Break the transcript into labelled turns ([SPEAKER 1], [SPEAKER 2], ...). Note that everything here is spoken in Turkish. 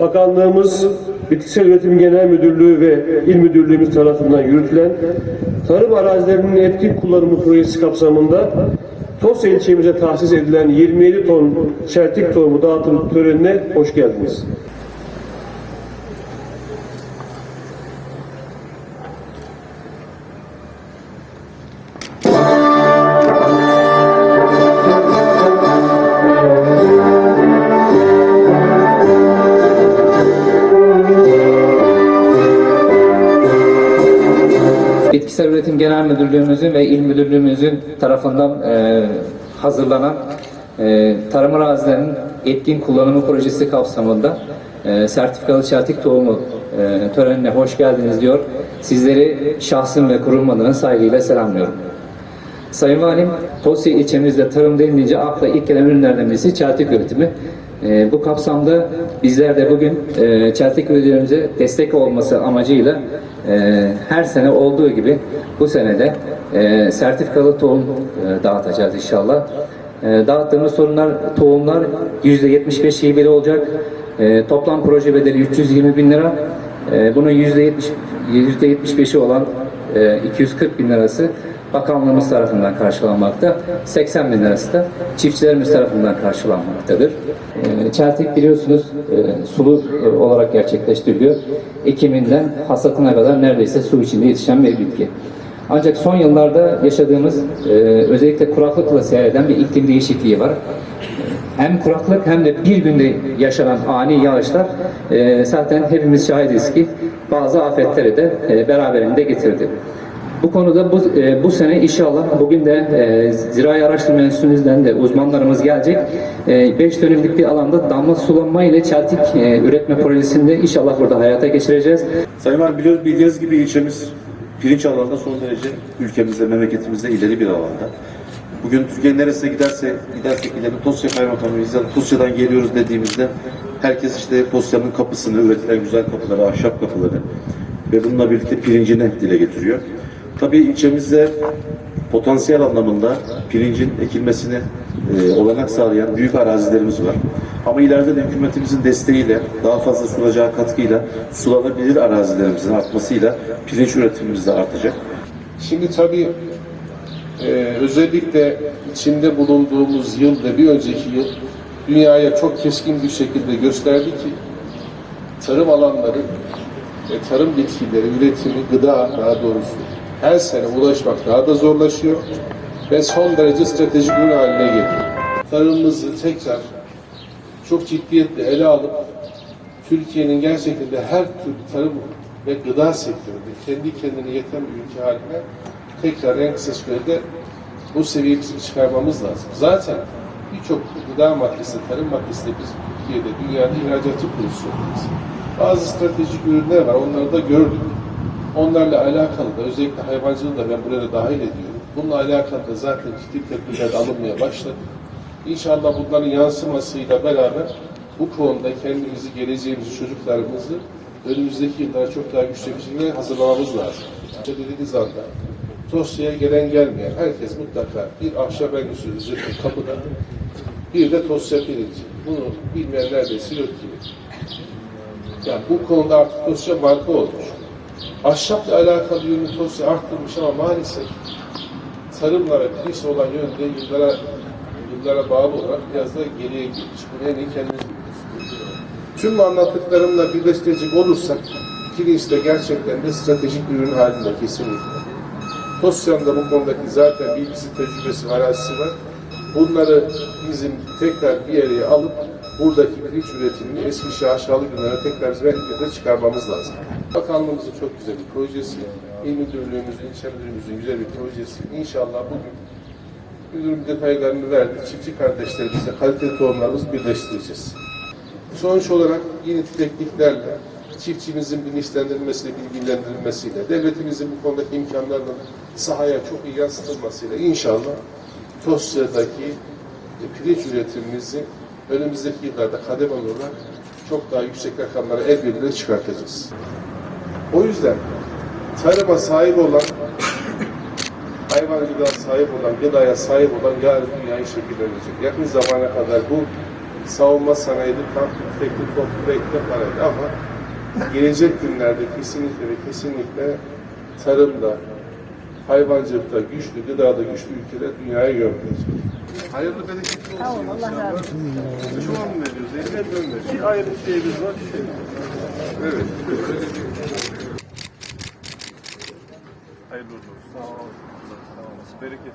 [SPEAKER 1] Bakanlığımız, Bitkisel Üretim Genel Müdürlüğü ve İl Müdürlüğümüz tarafından yürütülen tarım arazilerinin etkin kullanımı projesi kapsamında Tosya ilçemize tahsis edilen 27 ton çeltik tohumu dağıtım törenine hoş geldiniz.
[SPEAKER 2] Bitkisel Üretim Genel Müdürlüğümüzün ve İl Müdürlüğümüzün tarafından e, hazırlanan e, tarım arazilerinin etkin kullanımı projesi kapsamında e, sertifikalı çeltik tohumu e, törenine hoş geldiniz diyor. Sizleri şahsım ve kurum adına saygıyla selamlıyorum. Sayın Valim, Tosya ilçemizde tarım denilince akla ilk gelen ürünlerden birisi çeltik üretimi. Ee, bu kapsamda bizler de bugün e, çeltik üreticilerimize destek olması amacıyla e, her sene olduğu gibi bu senede e, sertifikalı tohum e, dağıtacağız inşallah. E, dağıttığımız sorunlar, tohumlar %75 hibeli olacak. E, toplam proje bedeli 320 bin lira. E, bunun %70, %75'i olan e, 240 bin lirası bakanlığımız tarafından karşılanmakta. 80 bin lirası da çiftçilerimiz tarafından karşılanmaktadır. E, Çeltik biliyorsunuz e, sulu e, olarak gerçekleştiriliyor. Ekiminden hasatına kadar neredeyse su içinde yetişen bir bitki. Ancak son yıllarda yaşadığımız e, özellikle kuraklıkla seyreden bir iklim değişikliği var. Hem kuraklık hem de bir günde yaşanan ani yağışlar zaten hepimiz şahidiz ki bazı afetleri de beraberinde getirdi. Bu konuda bu, e, bu sene inşallah bugün de e, Zirai Araştırma Enstitümüzden de uzmanlarımız gelecek. 5 dönümlük bir alanda damla sulanma ile çeltik e, üretme projesini de inşallah burada hayata geçireceğiz.
[SPEAKER 3] Sayın Valim biliyoruz, bildiğiniz gibi ilçemiz pirinç alanında son derece ülkemizde, memleketimizde ileri bir alanda. Bugün Türkiye'nin neresine giderse, gidersek gidelim Tosya Kaymakamıyız ya da Tosya'dan geliyoruz dediğimizde herkes işte Tosya'nın kapısını, üretilen güzel kapıları, ahşap kapıları ve bununla birlikte pirincini dile getiriyor. Tabii ilçemizde potansiyel anlamında pirincin ekilmesini e, olanak sağlayan büyük arazilerimiz var. Ama ileride de hükümetimizin desteğiyle, daha fazla sulacağı katkıyla sulanabilir arazilerimizin artmasıyla pirinç üretimimiz de artacak.
[SPEAKER 4] Şimdi tabii e, özellikle içinde bulunduğumuz yıl ve bir önceki yıl dünyaya çok keskin bir şekilde gösterdi ki tarım alanları ve tarım bitkileri üretimi, gıda daha doğrusu her sene ulaşmak daha da zorlaşıyor ve son derece stratejik ürün haline geliyor. Tarımımızı tekrar çok ciddiyetle ele alıp Türkiye'nin gerçekten de her tür tarım ve gıda sektöründe kendi kendine yeten bir ülke haline tekrar en kısa sürede bu seviyeyi bizim çıkarmamız lazım. Zaten birçok gıda maddesi, tarım maddesi de biz Türkiye'de dünyada ihracatçı pozisyondayız. Bazı stratejik ürünler var, onları da gördük. Onlarla alakalı da özellikle hayvancılığı da ben buraya da dahil ediyorum. Bununla alakalı da zaten ciddi tedbirler alınmaya başladı. İnşallah bunların yansımasıyla beraber bu konuda kendimizi, geleceğimizi, çocuklarımızı önümüzdeki yıllara çok daha güçlü bir şekilde hazırlamamız lazım. Dediğiniz anda Tosya'ya gelen gelmeyen herkes mutlaka bir ahşap endüstrisi üzerinde kapıda bir de Tosya pirinci. Bunu bilmeyen neredeyse yok gibi. Yani bu konuda artık Tosya marka olmuş. Ahşapla alakalı Tosya arttırmış ama maalesef tarımla ve pirinçle olan yönde yıllara yıllara bağlı olarak biraz da geriye gitmiş. Bunu en iyi kendimiz. Tüm anlattıklarımla birleştirecek olursak pirinç de gerçekten de stratejik bir ürün halinde kesinlikle. Tosya'nın da bu konudaki zaten bilgisi, tecrübesi, arazisi var. Bunları bizim tekrar bir araya alıp buradaki pirinç üretimini eski şaşalı günlere tekrar renklerine çıkarmamız lazım. Bakanlığımızın çok güzel bir projesi, İl Müdürlüğümüzün, İlçe Müdürlüğümüzün güzel bir projesi. İnşallah bugün müdürüm detaylarını verdi. Çiftçi kardeşlerimizle kaliteli tohumlarımızı birleştireceğiz. Sonuç olarak yeni tekniklerle, çiftçimizin bilinçlendirilmesiyle, bilgilendirilmesiyle, devletimizin bu konudaki imkanlarının sahaya çok iyi yansıtılmasıyla inşallah Tosya'daki pirinç üretimimizi önümüzdeki yıllarda kademe olarak çok daha yüksek rakamlara el birliğiyle çıkartacağız. O yüzden tarıma sahip olan, hayvancılığa sahip olan, gıdaya sahip olan yarın dünyayı şekillenecek. Yakın zamana kadar bu savunma sanayide tam tüfekli, top tüfekli paraydı ama gelecek günlerde kesinlikle ve kesinlikle tarımda, hayvancılıkta güçlü, gıdada güçlü ülkeler dünyaya yönlenecek. Hayırlı bereketli olsun.
[SPEAKER 5] Tamam Allah razı olsun.
[SPEAKER 4] Şu an mı veriyoruz? Eline dönmüyor. Bir ayrı şeyimiz var. Şey. Evet.
[SPEAKER 6] Hayırlı uğurlu olsun. Sağ olun. Bereketli.